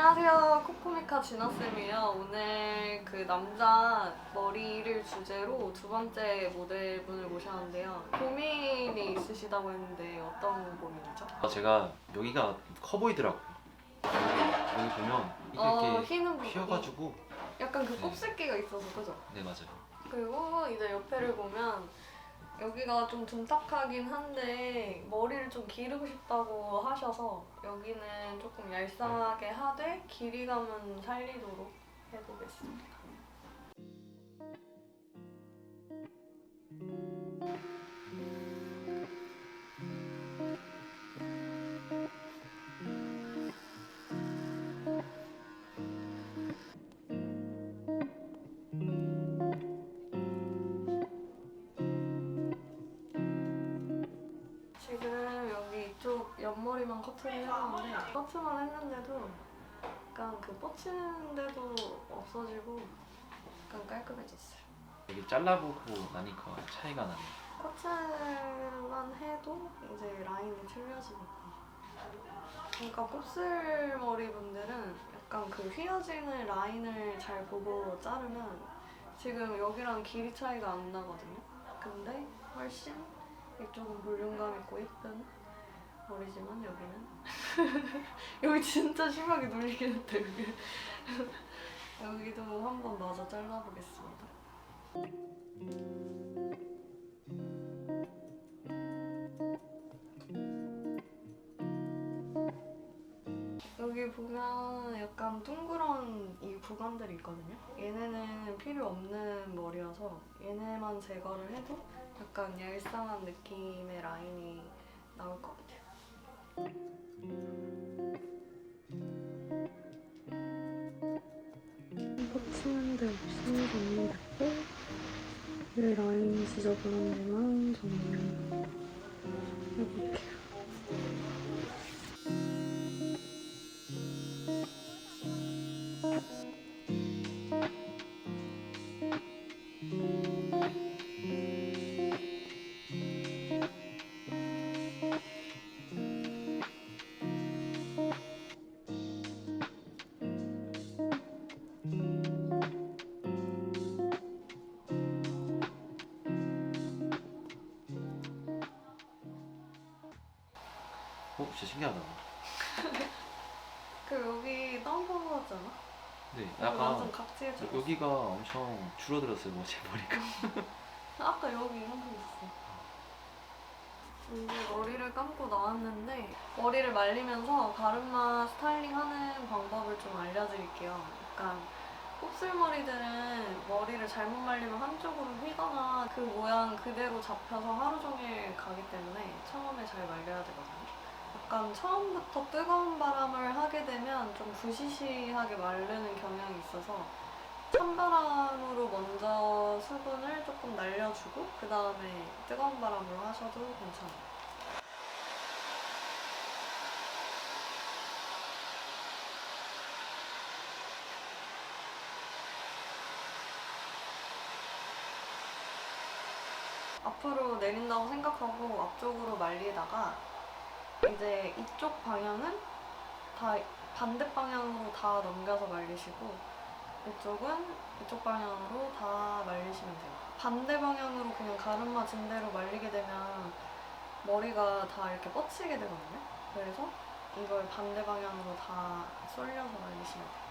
안녕하세요. 코코미카 진아쌤이에요. 오늘 그 남자 머리를 주제로 두 번째 모델분을 모셨는데요. 고민이 있으시다고 했는데 어떤 고민이죠? 아, 제가 여기가 커 보이더라고요. 여기, 여기 보면 이게 어, 이렇게 휘는 부분이 휘어가지고 약간 그 네. 곱슬기가 있어서 그죠? 네 맞아요. 그리고 이제 옆에를 보면 여기가 좀 둔탁하긴 한데 머리를 좀 기르고 싶다고 하셔서 여기는 조금 얄쌍하게 하되 길이감은 살리도록 해보겠습니다. 커트를 해놨는데 커트만 했는데도 약간 그 뻗치는 데도 없어지고 약간 깔끔해졌어요. 여기 잘라보고 나니까 차이가 나네요. 커트만 해도 이제 라인이 틀려지니까. 그러니까 곱슬머리 분들은 약간 그 휘어지는 라인을 잘 보고 자르면 지금 여기랑 길이 차이가 안 나거든요. 근데 훨씬 이쪽은 볼륨감 있고 예쁜 머리지만 여기는 여기 진짜 심하게 눌리긴 했다 여기 여기도 한번 마저 잘라보겠습니다. 여기 보면 약간 둥그런 이 구간들이 있거든요. 얘네는 필요 없는 머리여서 얘네만 제거를 해도 약간 얄쌍한 느낌의 라인이 나올 것 같아요. 뻗치는 데 없이 정리했고 이 라인 지저분한 데만 정리 해볼게요. 어, 진짜 신기하다. 그 여기 덤퍼 같잖아? 네, 완전 약간 져 여기가 엄청 줄어들었어요, 뭐 제 머리가. 아까 여기 이만큼 있어. 이제 머리를 감고 나왔는데 머리를 말리면서 가르마 스타일링하는 방법을 좀 알려드릴게요. 약간 곱슬머리들은 머리를 잘못 말리면 한쪽으로 휘거나 그 모양 그대로 잡혀서 하루 종일 가기 때문에 처음에 잘 말려야 되거든요. 약간 처음부터 뜨거운 바람을 하게 되면 좀 부시시하게 마르는 경향이 있어서 찬바람으로 먼저 수분을 조금 날려주고 그 다음에 뜨거운 바람으로 하셔도 괜찮아요. 앞으로 내린다고 생각하고 앞쪽으로 말리다가 이제 이쪽 방향은 다 반대 방향으로 다 넘겨서 말리시고 이쪽은 이쪽 방향으로 다 말리시면 돼요. 반대 방향으로 그냥 가르마 진대로 말리게 되면 머리가 다 이렇게 뻗치게 되거든요. 그래서 이걸 반대 방향으로 다 쏠려서 말리시면 돼요.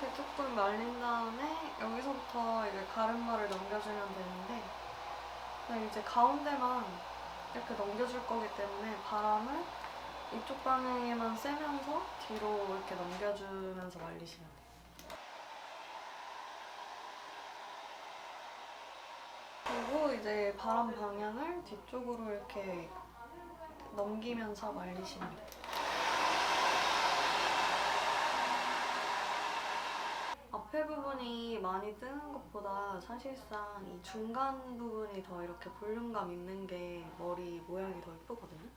이렇게 조금 말린 다음에 여기서부터 이제 가르마를 넘겨주면 되는데 이제 가운데만 이렇게 넘겨줄 거기 때문에 바람을 이쪽 방향에만 쐬면서 뒤로 이렇게 넘겨주면서 말리시면 돼요. 그리고 이제 바람 방향을 뒤쪽으로 이렇게 넘기면서 말리시면 돼요. 앞에 부분이 많이 뜨는 것보다 사실상 이 중간 부분이 더 이렇게 볼륨감 있는 게 머리 모양이 더 예쁘거든요.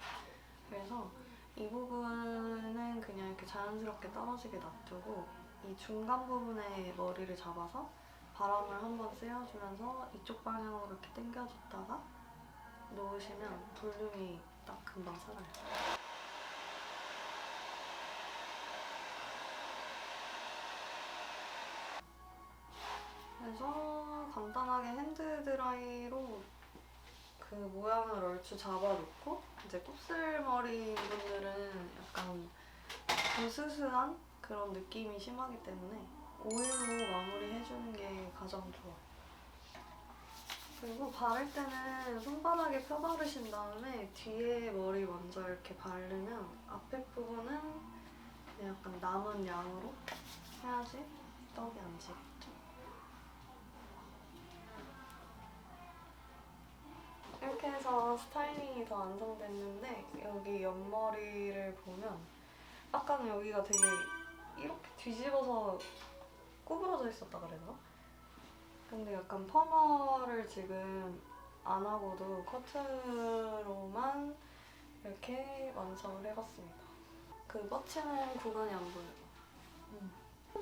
그래서 이 부분은 그냥 이렇게 자연스럽게 떨어지게 놔두고 이 중간 부분에 머리를 잡아서 바람을 한번 쐬어주면서 이쪽 방향으로 이렇게 당겨줬다가 놓으시면 볼륨이 딱 금방 살아요. 그래서 간단하게 핸드 드라이로 그 모양을 얼추 잡아놓고 이제 곱슬머리인 분들은 약간 부스스한 그런 느낌이 심하기 때문에 오일로 마무리해주는 게 가장 좋아요. 그리고 바를 때는 손바닥에 펴 바르신 다음에 뒤에 머리 먼저 이렇게 바르면 앞에 부분은 약간 남은 양으로 해야지 떡이 안 지겠 해서 스타일링이 더 완성됐는데 여기 옆머리를 보면 아까는 여기가 되게 이렇게 뒤집어서 구부러져 있었다 그랬나? 근데 약간 퍼머를 지금 안 하고도 커트로만 이렇게 완성을 해봤습니다. 그 뻗치는 구간이 안 보여요. 음.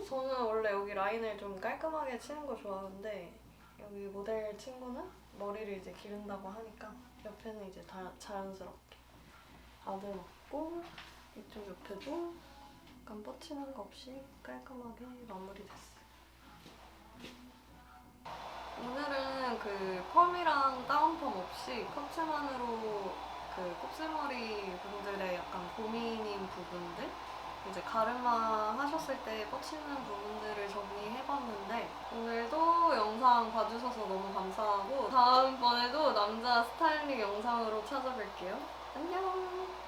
저는 원래 여기 라인을 좀 깔끔하게 치는 거 좋아하는데 여기 모델 친구는 머리를 이제 기른다고 하니까 옆에는 이제 다 자연스럽게 아듬었고 이쪽 옆에도 약간 뻗치는 거 없이 깔끔하게 마무리됐어요. 오늘은 그 펌이랑 다운펌 없이 커트만으로 그 곱슬머리 분들의 약간 고민인 부분들 이제 가르마 하셨을 때 뻗치는 부분들을 정리해봤는데 오늘도 영상 봐주셔서 너무 감사하고 다음번에도 남자 스타일링 영상으로 찾아뵐게요. 안녕!